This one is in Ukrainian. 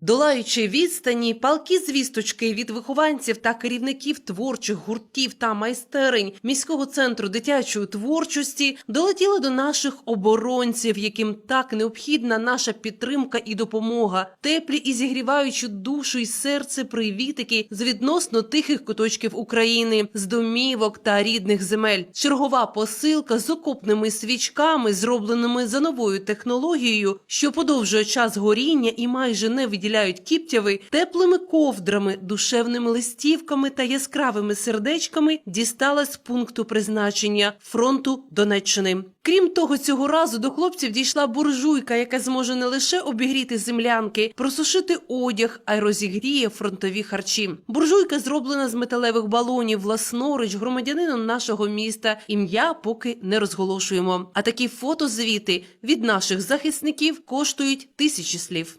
Долаючи відстані, палки звісточки від вихованців та керівників творчих гуртів та майстерень міського центру дитячої творчості долетіли до наших оборонців, яким так необхідна наша підтримка і допомога, теплі і зігріваючи душу і серце привітики з відносно тихих куточків України, з домівок та рідних земель. Чергова посилка з окопними свічками, зробленими за новою технологією, що подовжує час горіння і майже не виділяють кіптяви, теплими ковдрами, душевними листівками та яскравими сердечками дісталась з пункту призначення фронту Донеччини. Крім того, цього разу до хлопців дійшла буржуйка, яка зможе не лише обігріти землянки, просушити одяг, а й розігріє фронтові харчі. Буржуйка зроблена з металевих балонів власноруч громадянином нашого міста. Ім'я поки не розголошуємо. А такі фотозвіти від наших захисників коштують тисячі слів.